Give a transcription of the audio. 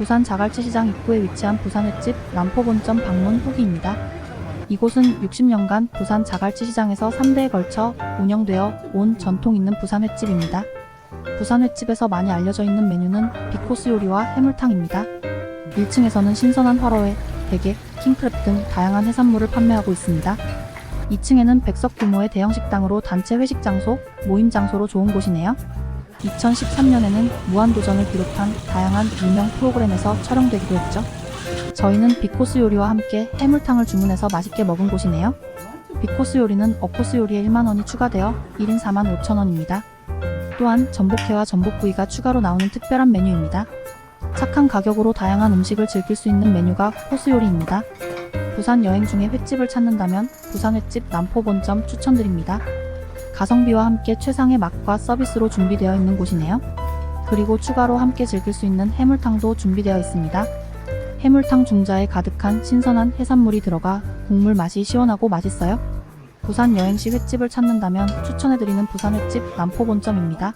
부산 자갈치 시장 입구에 위치한 부산 횟집 남포 본점 방문 후기입니다. 이곳은 60년간 부산 자갈치 시장에서 3대에 걸쳐 운영되어 온 전통 있는 부산 횟집입니다. 부산 횟집에서 많이 알려져 있는 메뉴는 비코스 요리와 해물탕입니다. 1층에서는 신선한 화로회, 대게, 킹크랩 등 다양한 해산물을 판매하고 있습니다. 2층에는 백석 규모의 대형 식당으로 단체 회식 장소, 모임 장소로 좋은 곳이네요. 2013년에는 무한도전을 비롯한 다양한 유명 프로그램에서 촬영되기도 했죠. 저희는 비코스 요리와 함께 해물탕을 주문해서 맛있게 먹은 곳이네요. 비코스 요리는 어코스 요리에 1만원이 추가되어 1인 4만 5천원입니다. 또한 전복회와 전복구이가 추가로 나오는 특별한 메뉴입니다. 착한 가격으로 다양한 음식을 즐길 수 있는 메뉴가 코스 요리입니다. 부산 여행 중에 횟집을 찾는다면 부산 횟집 남포 본점 추천드립니다. 가성비와 함께 최상의 맛과 서비스로 준비되어 있는 곳이네요. 그리고 추가로 함께 즐길 수 있는 해물탕도 준비되어 있습니다. 해물탕 중자에 가득한 신선한 해산물이 들어가 국물 맛이 시원하고 맛있어요. 부산 여행시 횟집을 찾는다면 추천해드리는 부산 횟집 남포본점입니다.